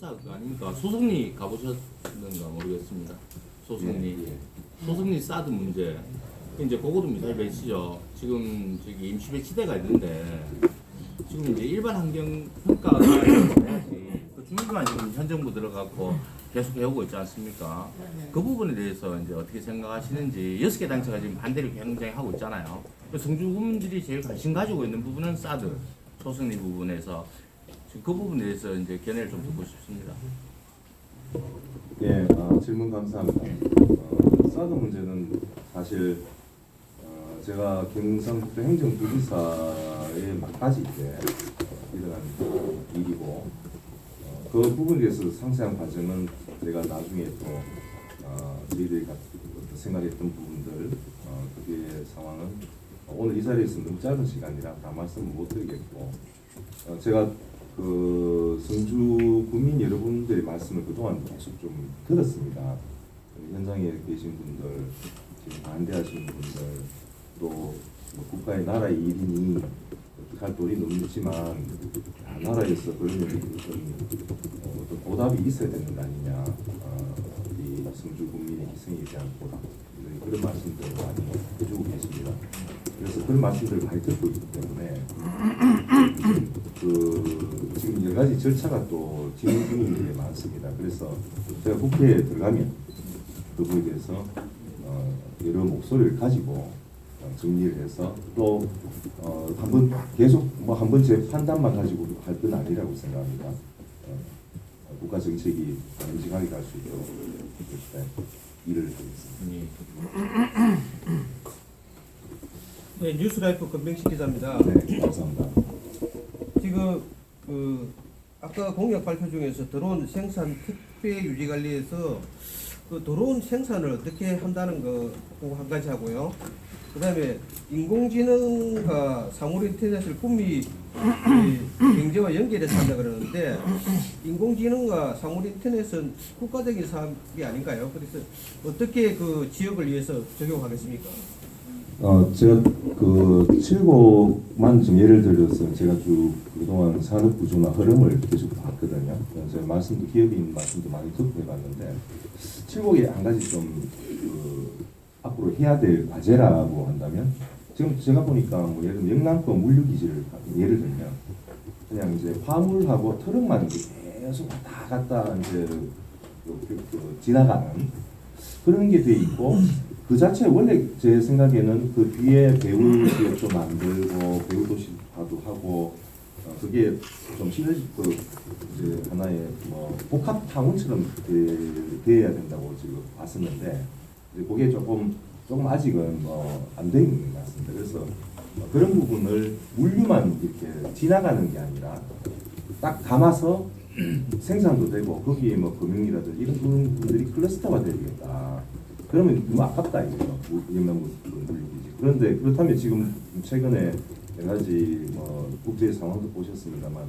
자, 그 아닙니까? 소송리 가보셨는가 모르겠습니다. 소송리. 예, 예. 소송리 사드 문제. 이제 그거도 미사일 배치죠. 지금 저기 임시 배 치대가 있는데 지금 이제 일반 환경 평가가. 그 중기관 지금 현 정부 들어갔고 계속 해오고 있지 않습니까? 그 부분에 대해서 이제 어떻게 생각하시는지 여섯 개 단체가 지금 반대를 굉장히 하고 있잖아요. 그 성주군들이 제일 관심 가지고 있는 부분은 사드 소송리 부분에서 지금 그 부분에 대해서 이제 견해를 좀 듣고 싶습니다. 예, 아, 질문 감사합니다. 어, 사드 문제는 사실 어, 제가 경상북도 행정부지사의 막바지 때 일어난 일이고 어, 그 부분에 대해서 상세한 과정은 제가 나중에 또 어, 저희들이 생각했던 부분들 어, 그게 상황은 오늘 이 자리에서 너무 짧은 시간이라 다 말씀을 못 드리겠고 어, 제가 그 성주 구민 여러분들의 말씀을 그동안 계속 좀 들었습니다. 그 현장에 계신 분들, 지금 반대하시는 분들, 또 뭐 국가의 나라의 일이니 어떡할 도리 넘지만 아, 나라에서 그러면 어떤, 어, 어떤 보답이 있어야 되는 거 아니냐. 어, 우리 성주 국민의 희생에 대한 보답. 네, 그런 말씀들을 많이 해주고 계십니다. 그래서 그런 말씀들을 많이 듣고 있기 때문에 그 지금 여러 가지 절차가 또 진행 중인 게 많습니다. 그래서 제가 국회에 들어가면 그 부분에 대해서 어, 여러 목소리를 가지고 어, 정리를 해서 또 어, 한번 계속 뭐 한 번 제 판단만 가지고 할 건 아니라고 생각합니다. 어, 국가 정책이 바람직하게 갈 수 있도록 네, 일을 하겠습니다. 예. 네, 뉴스라이프 건병식 기자입니다. 네, 감사합니다. 지금 그 아까 공약 발표 중에서 드론 생산 택배 유지 관리에서 그 드론 생산을 어떻게 한다는 거 그거 한 가지 하고요. 그다음에 인공지능과 사물 인터넷을 꿈이 이 경제와 연결해서 한다 그러는데 인공지능과 사물 인터넷은 국가적인 사업이 아닌가요? 그래서 어떻게 그 지역을 위해서 적용하겠습니까? 어, 제가 그 칠곡만 좀 예를 들어서 제가 쭉 그동안 산업 구조나 흐름을 계속 봤거든요. 제가 말씀도 있는 말씀도 많이 듣고 해봤는데 칠곡에 한 가지 좀 그 앞으로 해야 될 과제라고 한다면 지금 제가 보니까 뭐 예를 들면 영남권 물류기지를 예를 들면 그냥 이제 화물하고 트럭만 계속 왔다 갔다 이제 그, 그, 그 지나가는 그런 게 돼 있고 그 자체 원래 제 생각에는 그 뒤에 배우 지역도 만들고 배우 도시화도 하고 어, 그게 좀 시너지 그 이제 하나의 뭐 복합 타운처럼 돼- 돼야 된다고 지금 봤었는데 이제 그게 조금 조금 아직은 뭐안 돼 있는 것 같습니다. 그래서 어, 그런 부분을 물류만 이렇게 지나가는 게 아니라 딱 담아서 생산도 되고 거기에 뭐 금융이라든지 이런 부분들이 클러스터가 되겠다. 그러면 너무 아깝다 이거죠. 유명 물류기지. 그런데 그렇다면 지금 최근에 여러 가지 뭐 국제 상황도 보셨습니다만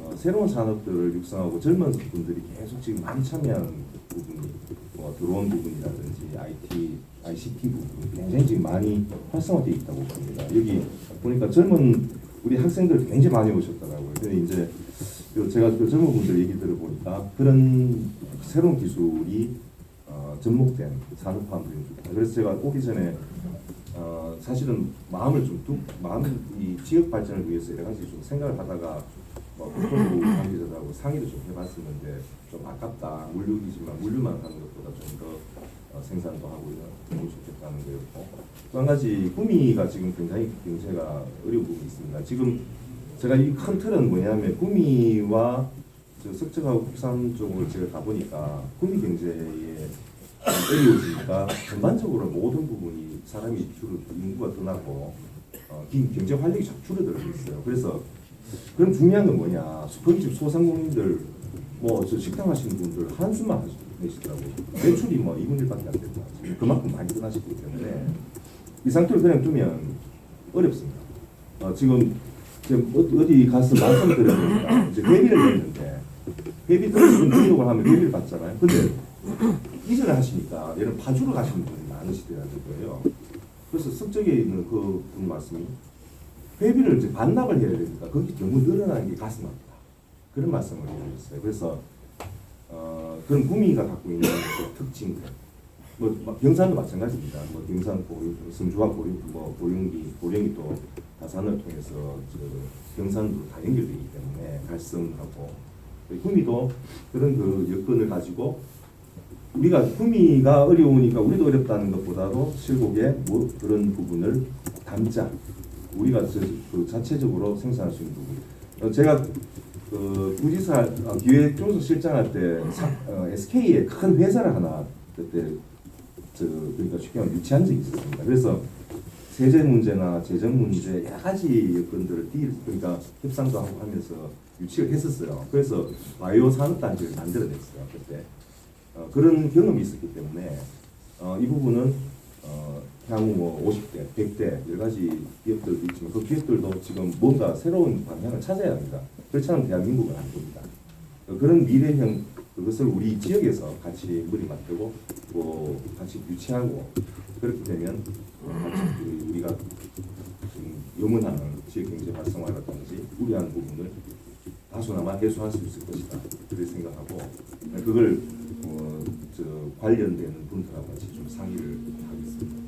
어, 새로운 산업들을 육성하고 젊은 분들이 계속 지금 많이 참여하는 부분이 뭐 드론 부분이라든지 IT, ICT 부분이 굉장히 지금 많이 활성화되어 있다고 봅니다. 여기 보니까 젊은 우리 학생들 굉장히 많이 오셨더라고요. 근데 이제 그 제가 그 젊은 분들 얘기 들어보니까 그런 새로운 기술이 어, 접목된 산업화물이 좋다. 그래서 제가 오기 전에 어, 사실은 마음을 좀 두, 마음 이 지역 발전을 위해서 여러 가지 좀 생각을 하다가 뭐 국토부 관계자들하고 상의를 좀 해봤었는데 좀 아깝다 물류기지만 물류만 하는 것보다 좀더 어, 생산도 하고 이러면 좋겠다는 거였고 또 한 가지 구미가 지금 굉장히 경제가 어려운 부분이 있습니다. 지금 제가 이 큰 틀은 뭐냐면 구미와 저 석적하고 국산 쪽을 제가 가보니까 구미 경제에 어려워지니까 전반적으로 모든 부분이 사람이 줄어 인구가 더 나고 어, 기- 경제 활력이 자꾸 줄어들고 있어요. 그래서 그럼 중요한 건 뭐냐? 그집 소상공인들 뭐 저 식당 하시는 분들 한숨만 내시더라고요. 매출이 뭐 2분 1밖에 안 된다. 그만큼 많이 떠나시기 때문에 이 상태로 그냥 두면 어렵습니다. 어, 지금 어- 어디 가서 말씀드렸는데 이제 회비를 냈는데 회비 떨어지는 등록을 하면 회비를 받잖아요. 근데 이전을 하시니까 얘는 파주로 가시는 분이 많으시더라고요. 그래서 석적에 있는 그 분 말씀이 회비를 이제 반납을 해야 되니까 거기 너무 늘어나는 게 가슴 아프다. 그런 말씀을 해주셨어요. 그래서 어, 그런 구미가 갖고 있는 그 특징들. 뭐 마- 경산도 마찬가지입니다. 뭐 경산 보유, 성주와 보유, 뭐 보령기, 보령이 또 다산을 통해서 저 경산도 다 연결되기 때문에 갈성하고 구미도 그런 그 여건을 가지고 우리가 구미가 어려우니까 우리도 어렵다는 것보다도 실곡에 뭐 그런 부분을 담자. 우리가 저, 그 자체적으로 생산할 수 있는 부분. 어, 제가 그 부지사 어, 기획 조서 실장할 때 SK의 큰 회사를 하나 그때 저 그러니까 쉽게 말하면 유치한 적이 있었습니다. 그래서 세제 문제나 재정 문제 여러 가지 여건들을 띠 그러니까 협상도 하고 하면서 유치를 했었어요. 그래서 바이오 산업 단지를 만들어냈어요 그때. 어, 그런 경험이 있었기 때문에 어, 이 부분은 어, 향후 뭐 50대, 100대 여러 가지 기업들도 있지만 그 기업들도 지금 뭔가 새로운 방향을 찾아야 합니다. 그렇지 않으면 대한민국은 안 됩니다. 어, 그런 미래형 그것을 우리 지역에서 같이 머리 맞대고 뭐 같이 유치하고 그렇게 되면 우리가 지금 영원하는 지역 경제 활성화라든지 우려하는 부분을 다소나마 해소할 수 있을 것이다. 그렇게 생각하고 그걸 어, 저 관련되는 분들하고 같이 좀 상의를 하겠습니다.